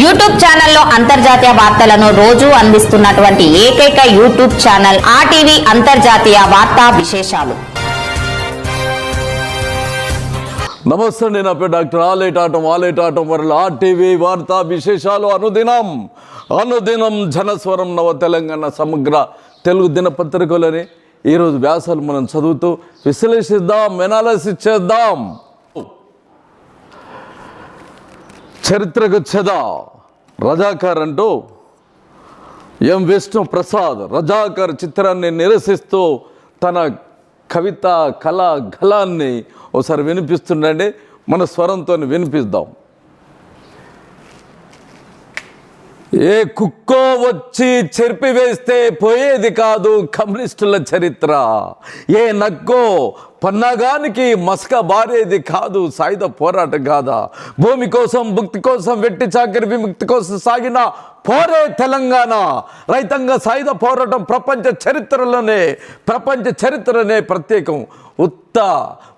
YouTube ఛానల్లో అంతర్జాతీయ వార్తలను రోజు అందిస్తున్నటువంటి ఏకైక యూట్యూబ్ ఛానల్ ఆర్టీవీ అంతర్జాతీయ వార్తా విశేషాలు. నమస్తే నేను నా పేరు డాక్టర్ ఆలేటాటం ఆలేటాటం వరల ఆర్టీవీ వార్తా విశేషాలు. అనుదినం అనుదినం జనస్వరం నవ తెలంగాణ సమగ్ర తెలుగు దినపత్రికలని ఈరోజు వ్యాసాలు మనం చదువుతూ విశ్లేషిద్దాం ఎనాలసిస్ చేద్దాం. చరిత్రకు చెద. రజాకార్ అంటూ ఎం విష్ణు ప్రసాద్ రజాకర్ చిత్రాన్ని నిరసిస్తూ తన కవిత కళ గలాన్ని ఒకసారి వినిపిస్తుండండి. మన స్వరంతో వినిపిద్దాం. ఏ కుక్కో వచ్చి చెరిపివేస్తే పోయేది కాదు కమ్యూనిస్టుల చరిత్ర. ఏ నక్కో పన్నాగానికి మసక బారేది కాదు సాయుధ పోరాటం కాదా. భూమి కోసం భుక్తి కోసం వెట్టి చాకరి విముక్తి కోసం సాగిన పోరే తెలంగాణ. రైతాంగ సాయుధ పోరాటం ప్రపంచ చరిత్రలోనే ప్రపంచ చరిత్రనే ప్రత్యేకం. ఉత్త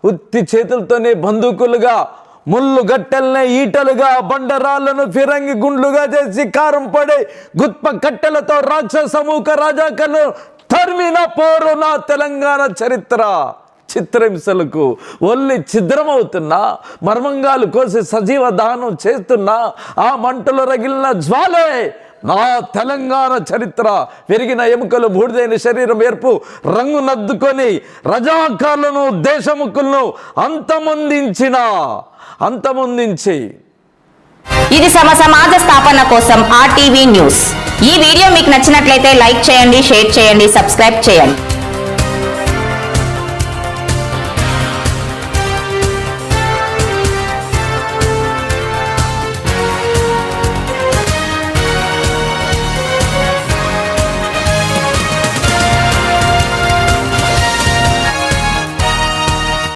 ఉత్తి చేతులతోనే బందూకులుగా ముళ్ళు గట్టెల్నే ఈటలుగా బండరాళ్ళను ఫిరంగి గుండ్లుగా చేసి కారం పడే గుత్ప కట్టెలతో రాక్షస సమూహ రాజాకను తరిమిన పోరు నా తెలంగాణ చరిత్ర. చిత్రహింసలకు ఒల్లి ఛిద్రమవుతున్నా మర్మంగాలు కోసి సజీవ దానం చేస్తున్నా ఆ మంటలు రగిలిన జ్వాలే నా తెలంగాణ చరిత్ర పెరిగిన ఎముకలు బూడిదైన శరీరం ఏర్పు రంగు నద్దుకొని రజాకారులను దేశముఖులను అంతమొందించిన అంతమొందించి. ఇది సమ సమాజ స్థాపన కోసం ఆర్టీవీ న్యూస్. ఈ వీడియో మీకు నచ్చినట్లయితే లైక్ చేయండి షేర్ చేయండి సబ్స్క్రైబ్ చేయండి.